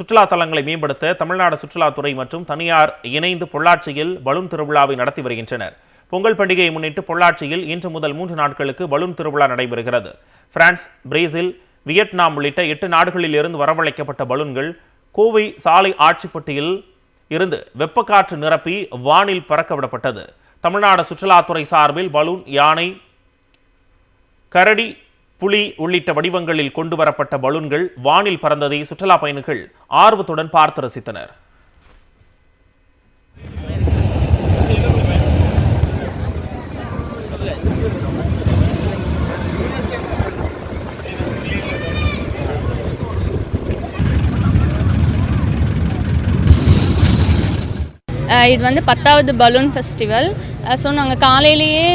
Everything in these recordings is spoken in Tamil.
சுற்றுலா தலங்களை மேம்படுத்த தமிழ்நாடு சுற்றுலாத்துறை மற்றும் தனியார் இணைந்து பொள்ளாச்சியில் பலூன் திருவிழாவை நடத்தி வருகின்றனர். பொங்கல் பண்டிகையை முன்னிட்டு பொள்ளாச்சியில் இன்று முதல் மூன்று நாட்களுக்கு பலூன் திருவிழா நடைபெறுகிறது. பிரான்ஸ் பிரேசில் வியட்நாம் உள்ளிட்ட எட்டு நாடுகளில் இருந்து வரவழைக்கப்பட்ட பலூன்கள் கோவை சாலை ஆட்சிப்பட்டியில் இருந்து வெப்பக்காற்று நிரப்பி வானில் பறக்க விடப்பட்டது. தமிழ்நாடு சுற்றுலாத்துறை சார்பில் பலூன் யானை கரடி புலி உள்ளிட்ட வடிவங்களில் கொண்டு வரப்பட்ட பலூன்கள் வானில் பறந்ததை சுற்றுலா பயணிகள் ஆர்வத்துடன் பார்த்து ரசித்தனர். இது வந்து பத்தாவது பலூன் ஃபெஸ்டிவல். ஸோ நாங்கள் காலையிலேயே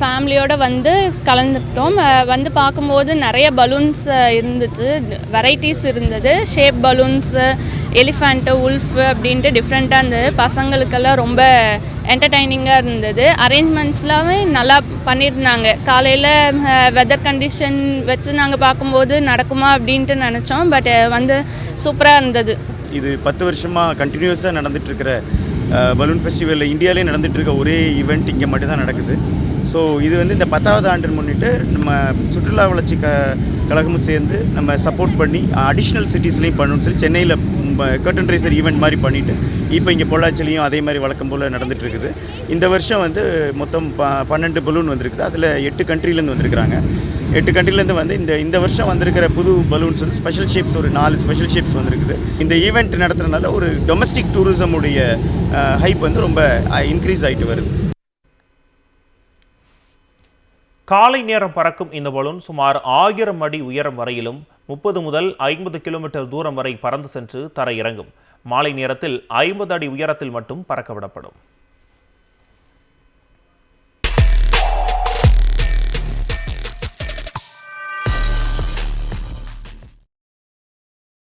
ஃபேமிலியோடு வந்து கலந்துக்கிட்டோம். வந்து பார்க்கும்போது நிறைய பலூன்ஸ் இருந்துச்சு. வெரைட்டிஸ் இருந்தது. ஷேப் பலூன்ஸு எலிஃபண்ட்டு உல்ஃப் அப்படின்ட்டு டிஃப்ரெண்ட்டாக இருந்தது பசங்களுக்கெல்லாம் ரொம்ப என்டர்டைனிங்காக இருந்தது. அரேஞ்ச்மெண்ட்ஸ்லாமே நல்லா பண்ணியிருந்தாங்க. காலையில் வெதர் கண்டிஷன் வச்சு நாங்கள் பார்க்கும்போது நடக்குமா அப்படின்ட்டு நினச்சோம். பட் வந்து சூப்பராக இருந்தது. இது பத்து வருஷமாக கண்டினியூஸாக நடந்துகிட்ருக்கிற பலூன் ஃபெஸ்டிவலில் இந்தியாவிலே நடந்துகிட்ருக்க ஒரே ஈவெண்ட் இங்கே மட்டும்தான் நடக்குது. ஸோ இது வந்து இந்த பத்தாவது ஆண்டு முன்னிட்டு நம்ம சுற்றுலா வளர்ச்சி க கழகமும் சேர்ந்து நம்ம சப்போர்ட் பண்ணி அடிஷ்னல் சிட்டிஸ்லையும் பண்ணணும்னு சொல்லி சென்னையில் கர்டன் ரேசர் ஈவெண்ட் மாதிரி பண்ணிவிட்டு இப்போ இங்கே பொள்ளாச்சிலையும் அதே மாதிரி வழக்கம் போல் நடந்துகிட்ருக்குது இருக்குது இந்த வருஷம் வந்து மொத்தம் ப பன்னெண்டு பலூன் வந்திருக்குது. அதில் எட்டு கண்ட்ரிலேருந்து வந்திருக்கிறாங்க. எட்டு கண்ட்ரிலேருந்து வந்து இந்த இந்த வருஷம் வந்திருக்கிற புது பலூன்ஸ் வந்து ஸ்பெஷல் ஷேப்ஸ் ஒரு நாலு ஸ்பெஷல் ஷேப்ஸ் வந்திருக்குது. இந்த ஈவெண்ட் நடத்துறதுனால ஒரு டொமஸ்டிக் டூரிசமுடைய ஹைப் வந்து ரொம்ப இன்க்ரீஸ் ஆகிட்டு வருது. காலை நேரம் பறக்கும் இந்த பலூன் சுமார் ஆயிரம் அடி உயரம் வரையிலும் முப்பது முதல் ஐம்பது கிலோமீட்டர் தூரம் வரை பறந்து சென்று தரை இறங்கும் மாலை நேரத்தில் ஐம்பது அடி உயரத்தில் மட்டும் பறக்க விடப்படும்